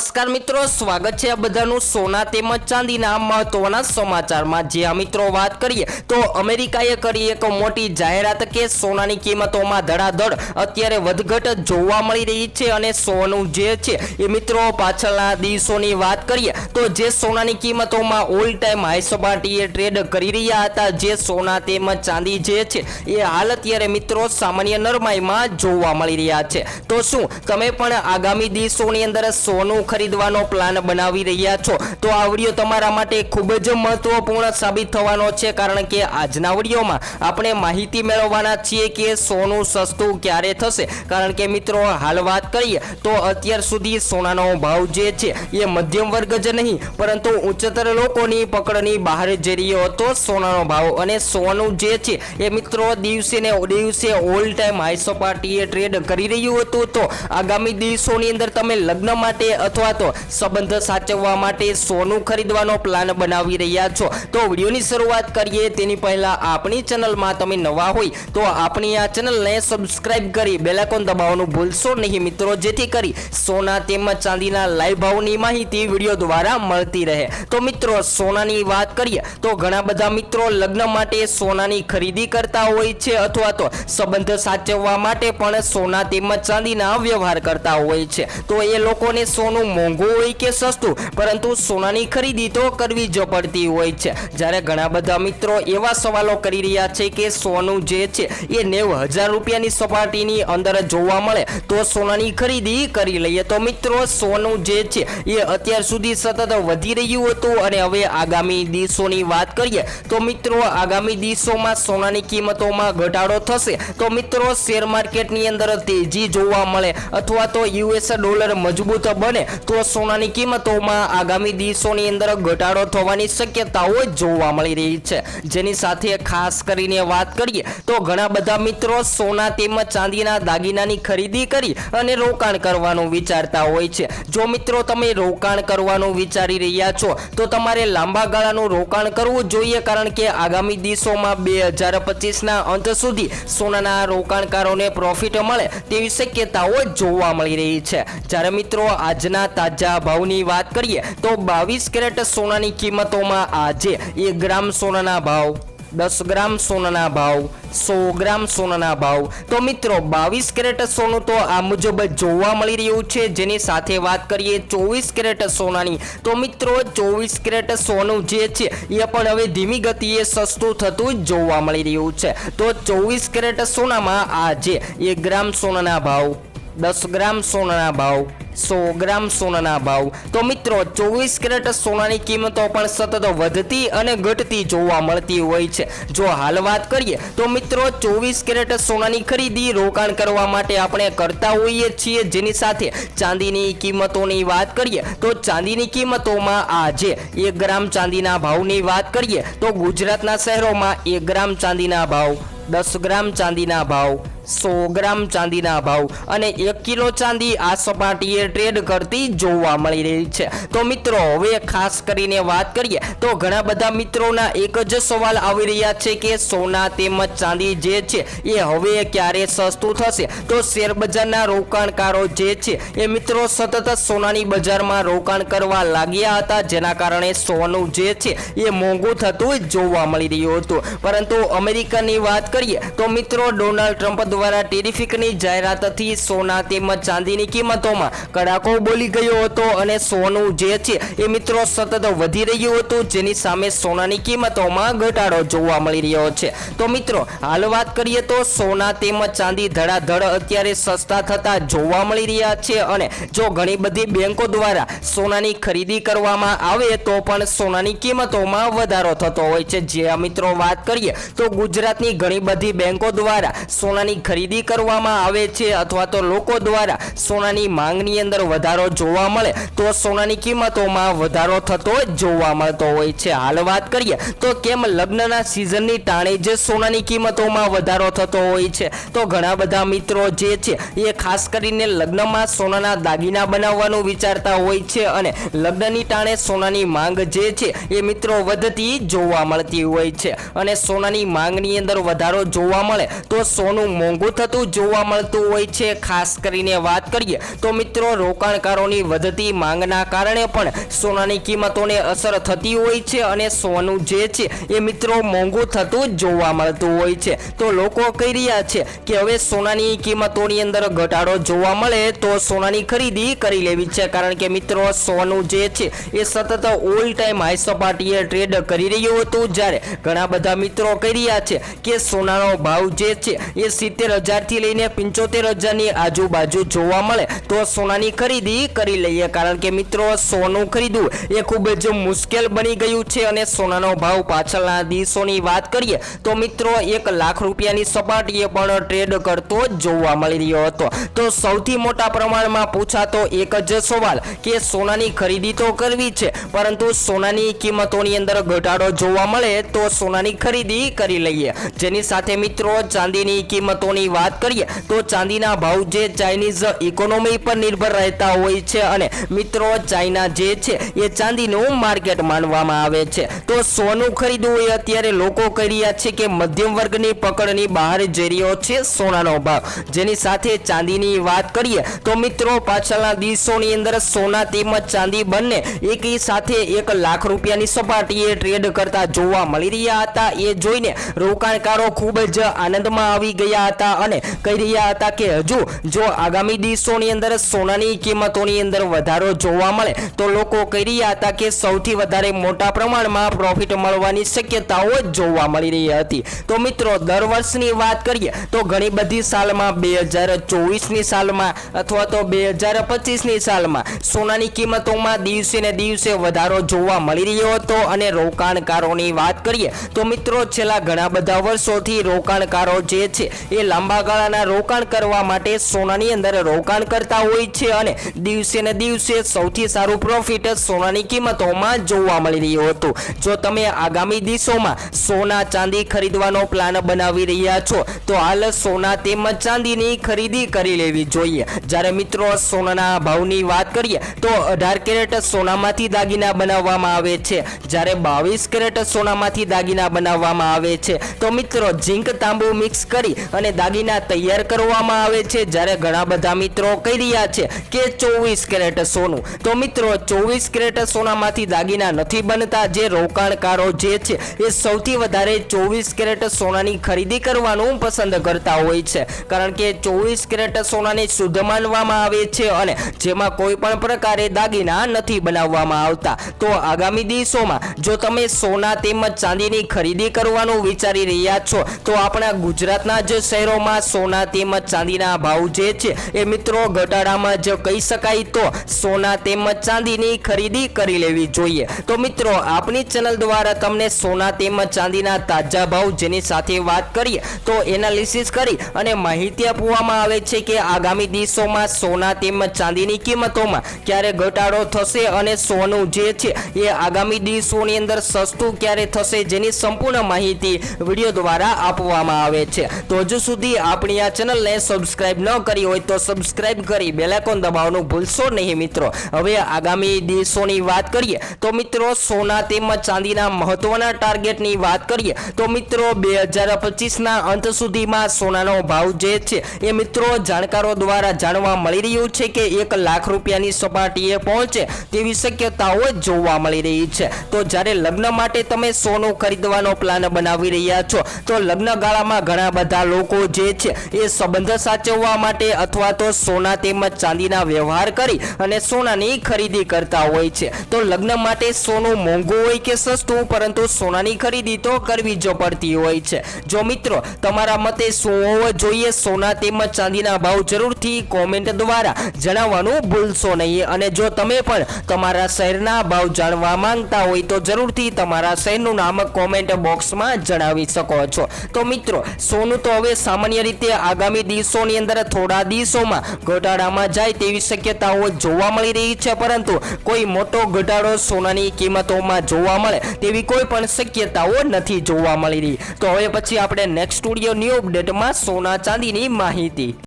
નમસ્કાર મિત્રો, સ્વાગત છે આ બધાનું સોના તેમજ ચાંદીના મહત્વના સમાચારમાં. જે આ મિત્રો વાત કરીએ તો અમેરિકાએ કરી એક મોટી જાહેરાત કે સોનાની કિંમતોમાં ધડાધડ અત્યારે વધઘટ જોવા મળી રહી છે અને સોનું જે છે એ મિત્રો પાછળના દિવસોની વાત કરીએ તો જે સોનાની કિંમતોમાં ઓલ ટાઈમ હાઈ સપાટીએ ટ્રેડ કરી રહ્યા હતા, જે સોના તેમજ ચાંદી જે છે એ હાલ અત્યારે મિત્રો સામાન્ય નરમાઈમાં જોવા મળી રહ્યા છે. તો શું, તમે પણ આગામી દિવસોની અંદર સોનું ખરીદવાનો પ્લાન બનાવી રહ્યા છો. તો આ વીડિયો તમારા માટે ખૂબ જ મહત્વપૂર્ણ સાબિત થવાનો છે, કારણ કે આજના વિડીયોમાં આપણે માહિતી મેળવવાના છીએ કે સોનું સસ્તું ક્યારે થશે. કારણ કે મિત્રો, હાલ વાત કરીએ તો અત્યાર સુધી સોનાનો ભાવ જે છે એ મધ્યમ વર્ગ જ નહીં, પરંતુ ઉચ્ચતર લોકોની પકડની બહાર જઈ રહ્યો હતો સોનાનો ભાવ. અને સોનું જે છે એ મિત્રો, દિવસે ને દિવસે ઓલ ટાઈમ હાઈસો પાર્ટીએ ટ્રેડ કરી રહ્યું હતું. તો આગામી દિવસોની અંદર તમે લગ્ન માટે અથવા તો સંબંધ સાચવવા માટે સોનું ખરીદવાનો પ્લાન બનાવી રહ્યા છો. તો વિડીયોની શરૂઆત કરીએ. તેની પહેલાં આપણી ચેનલમાં તમે નવા હોય તો આપણી આ ચેનલને સબસ્ક્રાઇબ કરી બેલાકોન દબાવવાનું ભૂલશો નહીં મિત્રો. જેથી કરી સોના તેમજ ચાંદીના લાઈવ ભાવની માહિતી વીડિયો દ્વારા મળતી રહે. તો મિત્રો, સોનાની વાત કરીએ તો ઘણા બધા મિત્રો લગ્ન માટે સોનાની ખરીદી કરતા હોય છે અથવા તો સંબંધ સાચવવા માટે પણ સોના તેમજ ચાંદીના વ્યવહાર કરતા હોય છે. તો એ લોકોને સોનું મોંઘું હોય કે સસ્તું, પરંતુ સોનાની ખરીદી તો કરવી જ પડતી હોય છે. જ્યારે ઘણા બધા મિત્રો એવા સવાલો કરી રહ્યા છે કે સોનું જે છે, એ નેવ હજાર રૂપિયાની સપાટીની અંદર જોવા મળે, તો સોનાની ખરીદી કરી લઈએ. તો મિત્રો, સોનું જે છે, એ અત્યાર સુધી સતત વધી રહ્યું હતું અને હવે આગામી દિવસોની વાત કરીએ, તો મિત્રો, આગામી દિવસોમાં સોનાની કિંમતોમાં ઘટાડો થશે. તો મિત્રો, શેર માર્કેટની અંદર તેજી જોવા મળે, અથવા તો યુએસ ડોલર મજબૂત બને તો સોનાની કિંમતોમાં આગામી દિવસોની અંદર ઘટાડો થવાની શક્યતાઓ જોવા મળી રહી છે. જેની સાથે ખાસ કરીને વાત કરીએ તો ઘણા બધા મિત્રો સોના તેમજ ચાંદીના દાગીનાની ખરીદી કરી અને રોકાણ કરવાનું વિચારતા હોય છે. જો મિત્રો તમે રોકાણ કરવાનું વિચારી રહ્યા છો, તો તમારે લાંબા ગાળાનું રોકાણ કરવું જોઈએ કારણ કે આગામી દિવસોમાં બે હજાર પચીસના અંત સુધી સોનાના રોકાણકારોને પ્રોફિટ મળે તેવી શક્યતાઓ જોવા મળી રહી છે. જ્યારે મિત્રો આજના તાજા ભાવની વાત કરીએ, તો બાવીસ કેરેટ સોનાની કિંમતોમાં આજે એક ગ્રામ સોનાના ભાવ, દસ ગ્રામ સોનાના ભાવ, સો ગ્રામ સોનાના ભાવ. તો મિત્રો, બાવીસ કેરેટ સોનું તો આ મુજબ જોવા મળી રહ્યું છે. જેની સાથે વાત કરીએ ચોવીસ કેરેટ સોનાની, તો મિત્રો, ચોવીસ કેરેટ સોનું જે છે, એ પણ હવે ધીમી ગતિએ સસ્તું થતું જોવા મળી રહ્યું છે. તો ચોવીસ કેરેટ સોનામાં આજે એક ગ્રામ સોનાના ભાવ, દસ ગ્રામ સોનાના ભાવ સો ગ્રામ સોનાના ભાવ. તો મિત્રો, ચોવીસ કેરેટ સોનાની કિંમતો પણ સતત વધતી અને ઘટતી જોવા મળતી હોય છે. જો હાલ વાત કરીએ, તો મિત્રો, ચોવીસ કેરેટ સોનાની ખરીદી રોકાણ કરવા માટે આપણે કરતા હોઈએ છીએ. જેની સાથે ચાંદીની કિંમતોની વાત કરીએ, તો ચાંદીની કિંમતોમાં આજે એક ગ્રામ ચાંદીના ભાવની વાત કરીએ, તો ગુજરાતના શહેરોમાં એક ગ્રામ ચાંદીના ભાવ, દસ ગ્રામ ચાંદીના ભાવ સો ગ્રામ ચાંદીના ભાવ અને એક કિલો ચાંદી આ સપાટીએ ટ્રેડ કરતી જોવા મળી રહી છે. તો મિત્રો, હવે ખાસ કરીને વાત કરીએ, તો ઘણા બધા મિત્રોના એક જ સવાલ આવી રહ્યા છે કે સોના તેમજ ચાંદી જે છે, એ હવે ક્યારે સસ્તું થશે? તો શેર બજારના રોકાણકારો જે છે, એ મિત્રો સતત સોનાની બજારમાં રોકાણ કરવા લાગ્યા હતા, જેના કારણે સોનું જે છે, એ મોંઘું થતું જોવા મળી રહ્યું હતું. પરંતુ અમેરિકાની વાત કરીએ, તો મિત્રો, ડોનાલ્ડ ટ્રમ્પ દ્વારા ટેરિફિકની જાહેરાતથી સોના તેમજ ચાંદીની કિંમતોમાં કડાકો બોલી ગયો હતો અને સોનું જે છે એ મિત્રો સતત વધી રહ્યું હતું, જેની સામે સોનાની કિંમતોમાં ઘટાડો જોવા મળી રહ્યો છે. તો મિત્રો, હાલ વાત કરીએ તો સોના તેમજ ચાંદી ધડાધડ અત્યારે સસ્તા થતા જોવા મળી રહ્યા છે અને જો ઘણી બધી બેંકો દ્વારા સોનાની ખરીદી કરવામાં આવે તો પણ સોનાની કિંમતોમાં વધારો થતો હોય છે. જે મિત્રો વાત કરીએ તો ગુજરાતની ઘણી બધી બેંકો દ્વારા સોનાની ખરીદી કરવામાં આવે છે અથવા તો લોકો દ્વારા સોનાની માંગની અંદર વધારો જોવા મળે, તો સોનાની કિંમતોમાં વધારો થતો જોવા મળતો હોય છે. હાલ વાત કરીએ, તો કેમ લગ્નના સિઝનની ટાણે જે સોનાની કિંમતોમાં વધારો થતો હોય છે? તો ઘણા બધા મિત્રો જે છે, એ ખાસ કરીને લગ્નમાં સોનાના દાગીના બનાવવાનું વિચારતા હોય છે અને લગ્નની ટાણે સોનાની માંગ જે છે, એ મિત્રો વધતી જોવા મળતી હોય છે. અને સોનાની માંગની અંદર વધારો જોવા મળે, તો સોનું મોંઘું થતું જોવા મળતું હોય છે. ખાસ કરીને વાત કરીએ તો મિત્રો, રોકાણકારોની વધતી માંગના કારણે પણ સોનાની કિંમતોને અસર થતી હોય છે અને સોનું જે છે એ મિત્રો મોંઘું થતું જોવા મળતું હોય છે. તો લોકો કહી રહ્યા છે કે હવે સોનાની કિંમતોની અંદર ઘટાડો જોવા મળે તો સોનાની ખરીદી કરી લેવી છે. કારણ કે મિત્રો, સોનું જે છે એ સતત ઓલ ટાઈમ હાઈ સપાટીએ ટ્રેડ કરી રહ્યું હતું. જ્યારે ઘણા બધા મિત્રો કહી રહ્યા છે કે સોનાનો ભાવ જે છે એ સિત્તેર હજારથી લઈને પંચોતેર હજારની આજુબાજુ જોવા મળે તો સોનાની ખરીદી કરી લઈએ. કારણ કે મિત્રો, સોનું ખરીદવું એ ખૂબ જ મુશ્કેલ બની ગયું છે અને સોનાનો ભાવ પાછળના દિવસોની વાત કરીએ તો મિત્રો, એક લાખ રૂપિયાની સપાટીએ પણ ટ્રેડ કરતો જોવા મળી રહ્યો હતો. તો સૌથી મોટા પ્રમાણમાં પૂછાતો એક જ સવાલ કે સોનાની ખરીદી તો કરવી છે, પરંતુ સોનાની કિંમતોની અંદર ઘટાડો જોવા મળે તો સોનાની ખરીદી કરી લઈએ. જેની સાથે મિત્રો, ચાંદીની કિંમતોની વાત કરીએ તો ચાંદીના ભાવ જે ચાઇનીઝ ઇકોનોમી પર નિર્ભર રહેતા હોય છે અને મિત્રો, ચાઇના જે છે એ ચાંદીનું માર્કેટ માનવામાં આવે છે. તો સોનું ખરીદવું એ અત્યારે લોકો કહી રહ્યા છે કે મધ્યમ વર્ગની પકડની બહાર જઈ રહ્યો છે સોનાનો ભાવ. જેની સાથે ચાંદીની વાત કરીએ તો મિત્રો, પાછળના દિવસોની અંદર સોના તેમજ ચાંદી બંને એકી સાથે એક લાખ રૂપિયાની સપાટીએ ટ્રેડ કરતા જોવા મળી રહ્યા હતા. એ જોઈને રોકાણકારો ખૂબ જ આનંદમાં આવી ગયા હતા. અને કહી રહ્યા હતા કે હજુ જો આગામી દિવસોની અંદર સોનાની કિંમતોની અંદર વધારો જોવા મળે, તો લોકો કહી રહ્યા હતા કે સૌથી વધારે મોટા પ્રમાણમાં પ્રોફિટ મળવાની શક્યતાઓ જોવા મળી રહી હતી. તો મિત્રો, દર વર્ષની વાત કરીએ, તો ઘણી બધી સાલમાં બે હજાર ચોવીસની સાલમાં અથવા તો બે હજાર પચીસની સાલમાં સોનાની કિંમતોમાં દિવસે ને દિવસે વધારો જોવા મળી રહ્યો હતો અને રોકાણકારોની વાત કરીએ, તો મિત્રો, છેલ્લા ઘણા બધા વર્ષોથી રોકાણકારો જે છે, એ લાંબા ગાળાના રોકાણ કરવા માટે સોનાની અંદર રોકાણ કરતા હોય છે અને દિવસે ને દિવસે સૌથી સારું પ્રોફિટ સોનાની કિંમતોમાં જોવા મળી રહ્યું હતું. જો તમે આગામી દિવસોમાં સોના ચાંદી ખરીદવાનો પ્લાન બનાવી રહ્યા છો, તો હાલ સોના તેમજ ચાંદીની ખરીદી કરી લેવી જોઈએ. જ્યારે મિત્રો સોનાના ભાવની વાત કરીએ, તો અઢાર કેરેટ સોનામાંથી દાગીના બનાવવામાં આવે છે. જ્યારે બાવીસ કેરેટ સોનામાંથી દાગીના બનાવવામાં આવે છે, તો મિત્રો ઝીંક તાંબુ મિક્સ કરી અને દાગીના તૈયાર કરવામાં આવે છે. જ્યારે ઘણા બધા મિત્રો કહી રહ્યા છે કે ચોવીસ કેરેટ સોનું. તો મિત્રો, ચોવીસ કેરેટ સોનામાંથી દાગીના નથી બનતા. જે રોકાણકારો જે છે, એ સૌથી વધારે ચોવીસ કેરેટ સોનાની ખરીદી કરવાનું પસંદ કરતા હોય છે. કારણ કે ચોવીસ કેરેટ સોનાને શુદ્ધ માનવામાં આવે છે અને જેમાં કોઈ પણ પ્રકારે દાગીના નથી બનાવવામાં આવતા. તો આગામી દિવસોમાં, જો તમે સોના તેમજ ચાંદીની ખરીદી કરવાનું વિચારી રહ્યા છો, તો આપણા ગુજરાતના જ શહેરોમાં સોના તેમજ ચાંદીના ભાવ જે છે એ મિત્રો ઘટાડામાં જ કહી શકાય તો સોના તેમજ ચાંદીની ખરીદી કરી લેવી જોઈએ. તો મિત્રો, આપની ચેનલ દ્વારા તમને સોના તેમજ ચાંદીના તાજા ભાવ જેની સાથે વાત કરીએ તો એનાલિસિસ કરી અને માહિતી આપવામાં આવે છે કે આગામી દિવસોમાં સોના તેમજ ચાંદીની કિંમતોમાં ક્યારે ઘટાડો થશે અને સોનું જે છે એ આગામી દિવસોની અંદર સસ્તું ક્યારે થશે જેની સંપૂર્ણ માહિતી વીડિયો દ્વારા આપવામાં આવે છે. તો હજુ સુધી આપણી આ ચેનલને સબસ્ક્રાઇબ ન કરી હોય તો સબસ્ક્રાઇબ કરી બેલાઇકોન દબાવવાનું ભૂલશો નહીં મિત્રો. હવે આગામી દિવસોની વાત કરીએ તો મિત્રો સોના તેમજ ચાંદીના મહત્વના ટાર્ગેટની વાત કરીએ તો મિત્રો બે હજાર પચીસના અંત સુધીમાં સોનાનો ભાવ જે છે એ મિત્રો જાણકારો દ્વારા જાણવા મળી રહ્યું છે કે એક લાખ રૂપિયાની સપાટીએ પહોંચે તેવી શક્યતાઓ જોવા મળી રહી છે. તો જ્યારે લગ્ન માટે તમે સોનું ખરીદવાનો પ્લાન બનાવી રહ્યા છો તો લગ્ન ગાળામાં ઘણા બધા લોકો જે છે, એ સંબંધ સાચવવા માટે અથવા તો સોના તેમજ ચાંદીના વ્યવહાર કરી અને સોનાની ખરીદી કરતા હોય છે. તો લગ્ન માટે સોનું મોંઘું હોય કે સસ્તું, પરંતુ સોનાની ખરીદી તો કરવી જ પડતી હોય છે. જો મિત્રો, તમારા મતે શું હોવો જોઈએ? સોના તેમજ ચાંદીના ભાવ જરૂરથી કોમેન્ટ દ્વારા જણાવવાનું ભૂલશો નહીં. અને જો તમે પણ તમારા શહેરના ભાવ જાણવા માંગતા હોય તો જરૂરથી તમારા શહેરનું નામ કોમેન્ટ બોક્સમાં જણાવી શકો છો. તો મિત્રો, સોનું તો હવે સામાન્ય રીતે આગામી દિવસોની અંદર થોડા દિવસોમાં ઘટાડામાં જાય તેવી શક્યતાઓ જોવા મળી રહી છે, પરંતુ કોઈ મોટો ઘટાડો સોનાની કિંમતોમાં જોવા મળે તેવી કોઈ પણ શક્યતાઓ નથી જોવા મળી રહી. તો હવે પછી આપણે નેક્સ્ટ સ્ટુડિયો ન્યૂ અપડેટમાં સોના ચાંદીની માહિતી.